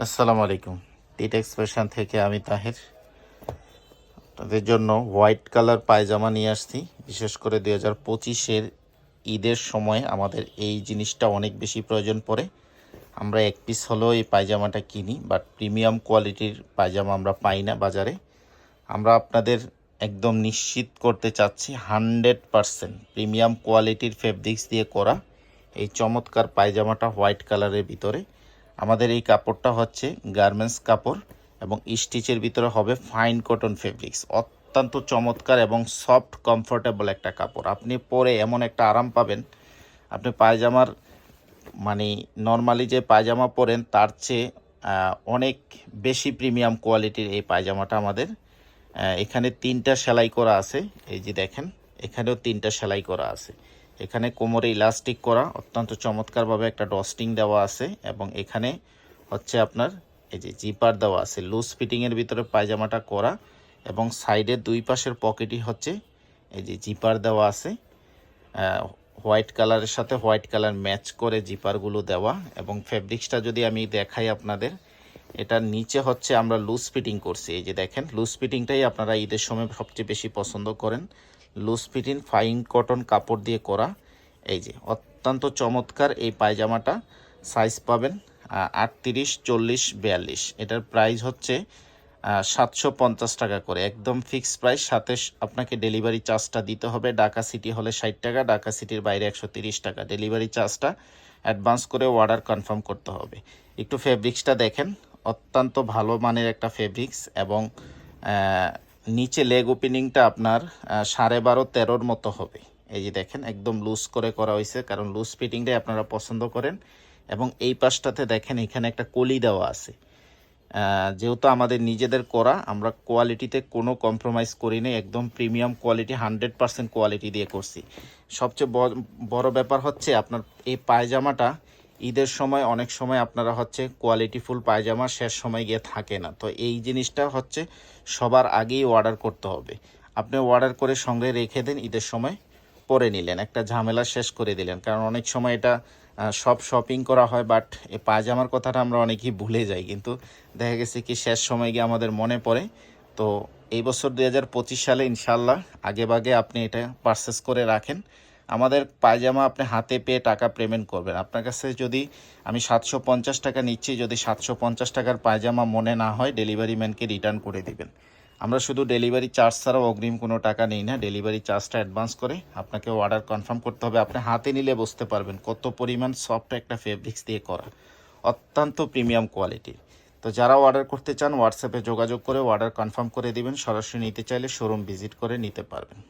আসসালামু আলাইকুম। টিট এক্সপ্রেশন থেকে আমি তাহের। তাদের জন্য হোয়াইট কালার পায়জামা নিয়ে আসছি। বিশেষ করে দুই হাজার পঁচিশের ঈদের সময় আমাদের এই জিনিসটা অনেক বেশি প্রয়োজন পড়ে। আমরা এক পিস হলেও এই পায়জামাটা কিনি বাট প্রিমিয়াম কোয়ালিটির পায়জামা আমরা পাই না বাজারে। আমরা আপনাদের একদম নিশ্চিত করতে চাচ্ছি হান্ড্রেড পারসেন্ট প্রিমিয়াম কোয়ালিটির ফেব্রিক্স দিয়ে করা। এই চমৎকার পায়জামাটা হোয়াইট কালারের ভিতরে। আমাদের এই কাপড়টা হচ্ছে গার্মেন্টস কাপড় এবং স্টিচের ভিতরে হবে ফাইন কটন ফেব্রিক্স। অত্যন্ত চমৎকার এবং সফট কমফোর্টেবল একটা কাপড়। আপনি পরে এমন একটা আরাম পাবেন। আপনি পায়জামার মানে নর্মালি যে পায়জামা পরেন, তার চেয়ে অনেক বেশি প্রিমিয়াম কোয়ালিটির এই পায়জামাটা আমাদের এখানে তিনটা সেলাই করা আছে। এই যে দেখেন, এখানেও তিনটা সেলাই করা আছে। এখানে কোমরে ইলাস্টিক করা অত্যন্ত চমৎকারভাবে একটা ডস্টিং দেওয়া আছে এবং এখানে হচ্ছে আপনার এই যে জিপার দেওয়া আছে লুজ ফিটিংয়ের ভিতরে পায়জামাটা করা এবং সাইডের দুই পাশের পকেটই হচ্ছে এই যে জিপার দেওয়া আছে। হোয়াইট কালারের সাথে হোয়াইট কালার ম্যাচ করে জিপারগুলো দেওয়া এবং ফেব্রিক্সটা যদি আমি দেখাই আপনাদের, এটার নিচে হচ্ছে আমরা লুজ ফিটিং করছি। এই যে দেখেন লুজ ফিটিংটাই আপনারা ঈদের সময় সবচেয়ে বেশি পছন্দ করেন। লুজ ফিটিং ফাইন কটন কাপড় দিয়ে করা। এই যে, অত্যন্ত চমৎকার এই পায়জামাটা। সাইজ পাবেন আটত্রিশ, চল্লিশ, বিয়াল্লিশ। এটার প্রাইস হচ্ছে সাতশো পঞ্চাশ টাকা করে। একদম ফিক্সড প্রাইস। সাথে আপনাকে ডেলিভারি চার্জটা দিতে হবে ঢাকা সিটি হলে ষাট টাকা, ঢাকা সিটির বাইরে একশো তিরিশ টাকা। ডেলিভারি চার্জটা অ্যাডভান্স করে অর্ডার কনফার্ম করতে হবে। একটু ফেব্রিক্সটা দেখেন, অত্যন্ত ভালো মানের একটা ফেব্রিক্স এবং নিচে লেগ ওপেনিংটা আপনার সাড়ে বারো তেরোর মতো হবে। এই যে দেখেন, একদম লুজ করে করা হয়েছে, কারণ লুজ ফিটিংটাই আপনারা পছন্দ করেন। এবং এই পাশটাতে দেখেন, এখানে একটা কলি দেওয়া আছে। যেহেতু আমাদের নিজেদের করা, আমরা কোয়ালিটিতে কোনো কম্প্রোমাইজ করিনি একদম premium quality hundred percent quality দিয়ে করছি। সবচেয়ে বড় ব্যাপার হচ্ছে আপনার এই পায়জামাটা ঈদের সময় অনেক সময় আপনারা হচ্ছে কোয়ালিটিফুল পায়জামা শেষ সময় গিয়ে থাকে না। তো এই জিনিসটা হচ্ছে সবার আগেই অর্ডার করতে হবে। আপনি অর্ডার করে সঙ্গে রেখে দেন, ঈদের সময় পরে নিলেন। একটা ঝামেলা শেষ করে দিলেন। কারণ অনেক সময় এটা সব শপিং করা হয় বাট এই পায়জামার কথাটা আমরা অনেকেই ভুলে যাই। কিন্তু দেখা গেছে কি শেষ সময় গিয়ে আমাদের মনে পড়ে। তো এই বছর দুই হাজার পঁচিশ সালে ইনশাল্লাহ আগে ভাগে আপনি এটা পারচেস করে রাখেন। আমাদের পায়জামা আপনি হাতে পেয়ে টাকা পেমেন্ট করবেন। আপনার কাছে যদি আমি সাতশো পঞ্চাশ টাকা নিচ্ছি, যদি সাতশো পঞ্চাশ টাকার পায়জামা মনে না হয় ডেলিভারি ম্যানকে রিটার্ন করে দিবেন। আমরা শুধু ডেলিভারি চার্জ ছাড়াও অগ্রিম কোনো টাকা নেই না ডেলিভারি চার্জটা অ্যাডভান্স করে আপনাকে অর্ডার কনফার্ম করতে হবে। আপনি হাতে নিলে বুঝতে পারবেন কত পরিমাণ সফট একটা ফেব্রিক্স দিয়ে করা। অত্যন্ত প্রিমিয়াম কোয়ালিটি তো যারা অর্ডার করতে চান হোয়াটসঅ্যাপে যোগাযোগ করে অর্ডার কনফার্ম করে দিবেন। সরাসরি নিতে চাইলে শোরুম ভিজিট করে নিতে পারবেন।